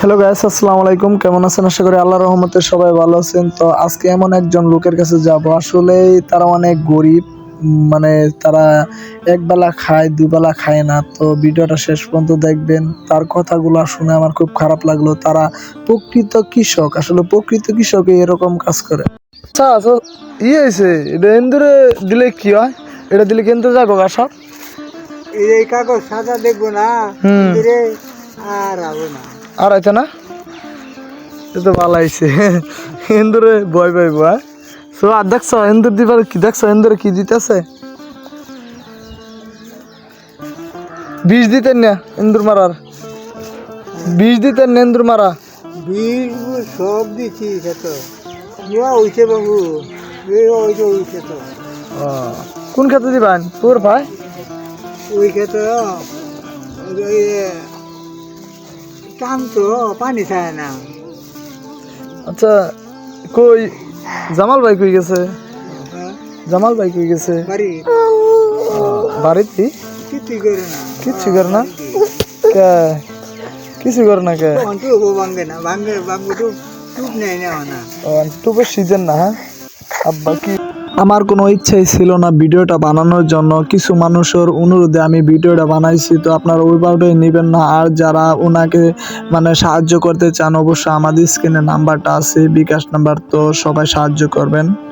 Hello guys আসসালামু আলাইকুম। কেমন আছেন? আশা করি আল্লাহ রহমতে সবাই ভালো আছেন। তো আজকে এমন একজন লোকের কাছে যাব। আসলে তারা অনেক গরিব মানে তারা একবেলা খায় দুবেলা খায় না। তো ভিডিওটা শেষ পর্যন্ত দেখবেন। তার কথাগুলো শুনে আমার খুব খারাপ লাগল। তারা প্রকৃত কৃষক। আসলে প্রকৃত কৃষক এরকম কাজ করে। আচ্ছা আচ্ছা ইয়ে হয়েছে এটা এন্দুরে দিলে কি হয়? এটা দিলে কিন্তু যাব গাছা এই কাগজ সাদা দেখব না হুম। আর আবো না। আর আছে না? তো ভালো আইছে ইন্দুরে ভয় পাইব হ্যাঁ? সো আর দেখছ ইন্দুর দিবার কি? দেখছ ইন্দুরে কি দিতেছে? বিষ দিতেন না ইন্দুর মারার। বিষ দিতেন না ইন্দুর মারা। বুজ সব দিছি খেত হইছে বাবু এ ওইটা হইছে তো। ও, কোন খেতে দিবেন? তোর ভাই? ওই খেত ওই টান তো পানি খায় না। আচ্ছা কই জামাল ভাই কই গেছে? জামাল ভাই কই গেছে? বাড়ি? বাড়িতে কিচ্ছু করে না। কিছু করে না? কে? টুপের সিজন না হ্যাঁ? আব্বা কি আমার কোনো ইচ্ছাই ছিল না ভিডিওটা বানানোর জন্য। কিছু মানুষের অনুরোধে আমি ভিডিওটা বানাইছি, তো আপনারা ওইভাবে নেবেন না। আর যারা ওনাকে মানে সাহায্য করতে চান, অবশ্যই আমাদের স্ক্রিনে নাম্বারটা আছে, বিকাশ নাম্বার, তো সবাই সাহায্য করবেন।